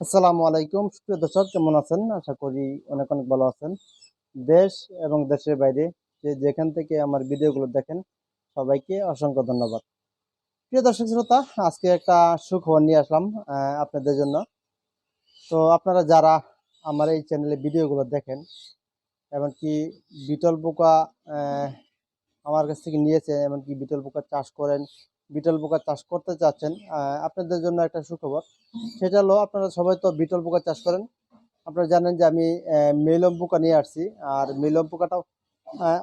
আসসালামু আলাইকুম। প্রিয় দর্শক, কেমন আছেন? আশা করি অনেক অনেক ভালো আছেন। দেশ এবং দেশের বাইরে যে যেখান থেকে আমার ভিডিওগুলো দেখেন, সবাইকে অসংখ্য ধন্যবাদ। প্রিয় দর্শক শ্রোতা, আজকে একটা সুখবর নিয়ে আসলাম আপনাদের জন্য। তো আপনারা যারা আমার এই চ্যানেলে ভিডিওগুলো দেখেন, এমনকি বিটল পোকা আমার কাছ থেকে নিয়েছেন, এমনকি বিটল পোকা চাষ করেন বিটল পোকা চাষ করতে চাচ্ছেন আপনাদের জন্য একটা সুখবর। সেটা হলো, আপনারা সবাই তো বিটল পোকা চাষ করেন। আপনারা জানেন যে আমি মেলম পোকা নিয়ে আসছি। আর মেলম পোকাটাও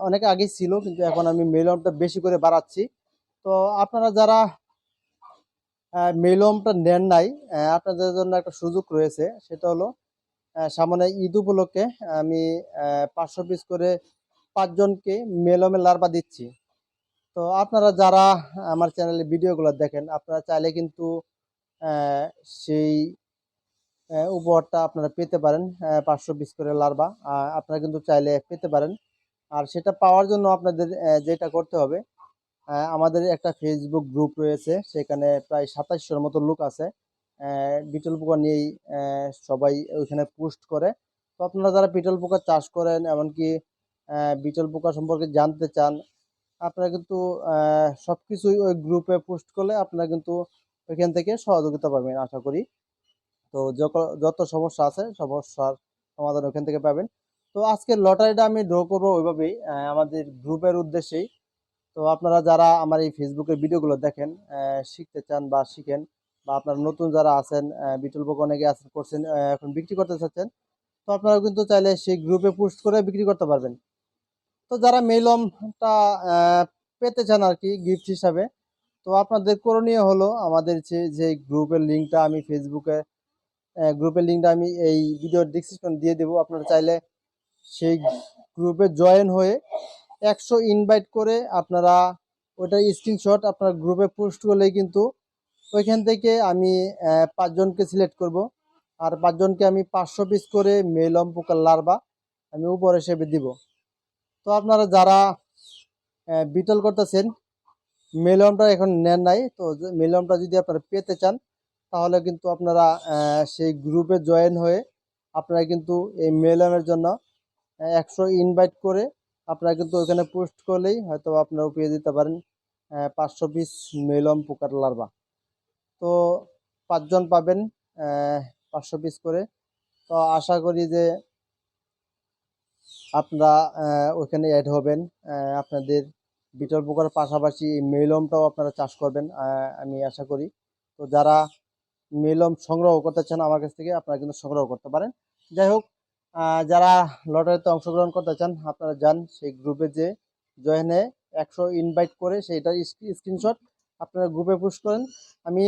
অনেক আগে ছিল, কিন্তু এখন আমি মেলমটা বেশি করে বাড়াচ্ছি। তো আপনারা যারা মেলমটা নেন নাই আপনাদের জন্য একটা সুযোগ রয়েছে। সেটা হলো সামনে ঈদ উপলক্ষে আমি পাঁচশো পিস করে পাঁচজনকে মেলমের লার্ভা দিচ্ছি। তো আপনারা যারা আমার চ্যানেলে ভিডিওগুলো দেখেন, আপনারা চাইলে কিন্তু সেই উপহারটা আপনারা পেতে পারেন পাঁচশো পিস করে লার্ভা আপনারা কিন্তু চাইলে পেতে পারেন। আর সেটা পাওয়ার জন্য আপনাদের যেটা করতে হবে আমাদের একটা ফেসবুক গ্রুপ রয়েছে, সেখানে প্রায় সাতাশশোর মতো লোক আছে। বিটল পোকা নিয়েই সবাই ওইখানে পোস্ট করে। তো আপনারা যারা বিটল পোকা চাষ করেন, এমনকি বিটল পোকা সম্পর্কে জানতে চান আপনারা কিন্তু আহ, সবকিছুই ওই গ্রুপে পোস্ট করলে আপনারা কিন্তু ওইখান থেকে সহযোগিতা পাবেন আশা করি। তো যত সমস্যা আছে সমস্যার সমাধান ওখান থেকে পাবেন। তো আজকে লটারিটা আমি ড্র করব ওইভাবেই আমাদের গ্রুপের উদ্দেশ্যেই। তো আপনারা যারা আমার এই ফেসবুকের ভিডিওগুলো দেখেন শিখতে চান বা শিখেন বা আপনারা নতুন যারা আছেন বিটল পোকা অনেকে আছেন করছেন এখন বিক্রি করতে চাচ্ছেন তো আপনারা কিন্তু চাইলে সেই গ্রুপে পোস্ট করে বিক্রি করতে পারবেন। তো যারা মেলমটা পেতে চান আর কি গিফট হিসাবে, তো আপনাদের করণীয় হলো আমাদের যে যে গ্রুপের লিঙ্কটা আমি ফেসবুকে গ্রুপের লিঙ্কটা আমি এই ভিডিওর ডিসক্রিপশন দিয়ে দেবো। আপনারা চাইলে সেই গ্রুপে জয়েন হয়ে একশো ইনভাইট করে আপনারা ওটার স্ক্রিনশট আপনার গ্রুপে পোস্ট করলেই কিন্তু ওইখান থেকে আমি পাঁচজনকে সিলেক্ট করব। আর পাঁচজনকে আমি পাঁচশো পিস করে মেলম পোকার লার্ভা আমি উপর হিসেবে দিব। তো আপনারা যারা বিটল করতেছেন মেলমটা এখন নেন নাই, তো মেলমটা যদি আপনারা পেতে চান, তাহলে কিন্তু আপনারা সেই গ্রুপে জয়েন হয়ে আপনারা কিন্তু এই মেলমের জন্য একশো ইনভাইট করে আপনারা কিন্তু ওখানে পোস্ট করলেই হয়তো আপনারাও পেয়ে দিতে পারেন পাঁচশো পিস মেলম পোকার লার্ভা। তো পাঁচজন পাবেন পাঁচশো পিস করে। তো আশা করি যে আপনারা ওইখানে অ্যাড হবেন। আপনাদের বিটল পোকার পাশাপাশি মেলমটাও আপনারা চাষ করবেন আমি আশা করি। তো যারা মেলম সংগ্রহ করতে চান আমার কাছ থেকে, আপনারা কিন্তু সংগ্রহ করতে পারেন। যাই হোক যারা লটারিতে অংশগ্রহণ করতে চান, আপনারা যান সেই গ্রুপে যে জয়েনে একশো ইনভাইট করে সেইটার স্ক্রিনশট আপনারা গ্রুপে পোস্ট করেন। আমি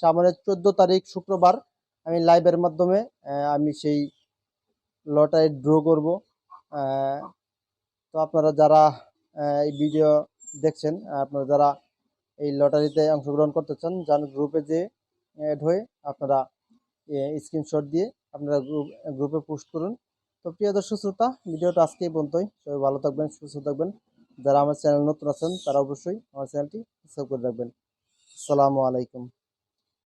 সামনের সামনে চোদ্দ তারিখ শুক্রবার আমি লাইভের মাধ্যমে আমি সেই লটারি ড্র করব। তো আপনারা যারা এই ভিডিও দেখছেন, আপনারা যারা এই লটারিতে অংশগ্রহণ করতে চান, যান গ্রুপে যে অ্যাড হয়ে আপনারা স্ক্রিনশট দিয়ে আপনারা গ্রুপ গ্রুপে পোস্ট করুন। তো প্রিয় দর্শক শ্রোতা, ভিডিওটা আজকেই পর্যন্তই। সবাই ভালো থাকবেন, সুস্থ থাকবেন। যারা আমার চ্যানেল নতুন আছেন, তারা অবশ্যই আমার চ্যানেলটি সাবস্ক্রাইব করে রাখবেন। আসসালামু আলাইকুম।